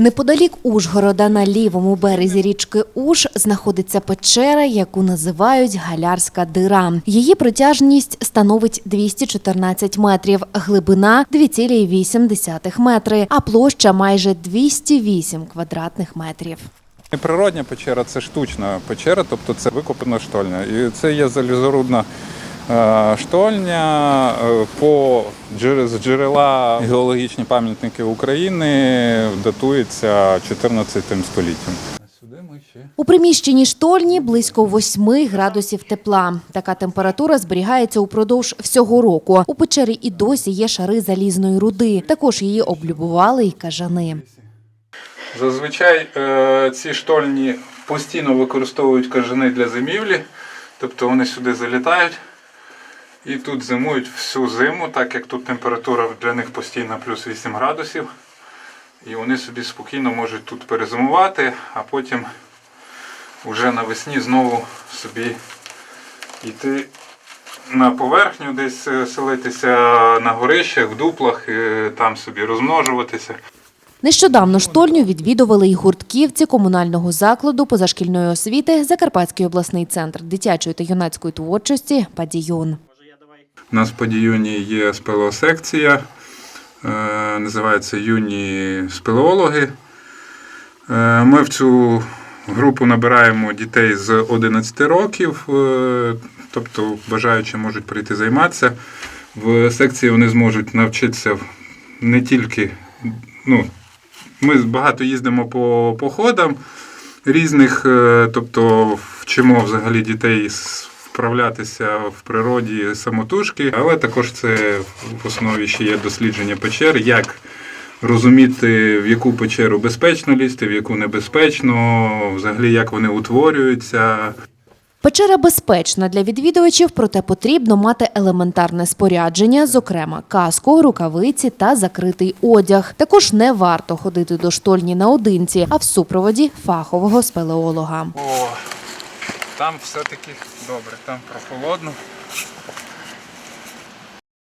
Неподалік Ужгорода на лівому березі річки Уж знаходиться печера, яку називають Галярська дира. Її протяжність становить 214 метрів, глибина 2,8 метри, а площа майже 208 квадратних метрів. Природня печера це штучна печера, тобто це викопана штольня. І це є залізорудна штольня е, по з джерела геологічні пам'ятники України датується 14 століттям. У приміщенні штольні близько 8 градусів тепла. Така температура зберігається упродовж всього року. У печері і досі є шари залізної руди. Також її облюбували й кажани. Зазвичай е, ці штольні постійно використовують кажани для зимівлі, тобто вони сюди залітають і тут зимують всю зиму, так як тут температура для них постійно плюс 8 градусів. І вони собі спокійно можуть тут перезимувати, а потім вже навесні знову собі йти на поверхню, десь е, селитися на горищах, в дуплах, е, там собі розмножуватися. Нещодавно штольню відвідували й гуртківці комунального закладу позашкільної освіти Закарпатський обласний центр дитячої та юнацької творчості «Падіюн». У нас в Падіюні є спелеосекція, е, називається юні спелеологи. Е, Ми в цю групу набираємо дітей з 11 років, е, тобто бажаючі можуть прийти займатися. В секції вони зможуть навчитися не тільки. Ну, ми багато їздимо по походам різних, тобто вчимо взагалі дітей вправлятися в природі самотужки, але також це в основі ще є дослідження печер, як розуміти, в яку печеру безпечно лізти, в яку небезпечно, взагалі як вони утворюються. Печера безпечна для відвідувачів, проте потрібно мати елементарне спорядження, зокрема каску, рукавиці та закритий одяг. Також не варто ходити до штольні наодинці, а в супроводі фахового спелеолога. О, там все-таки добре, там прохолодно.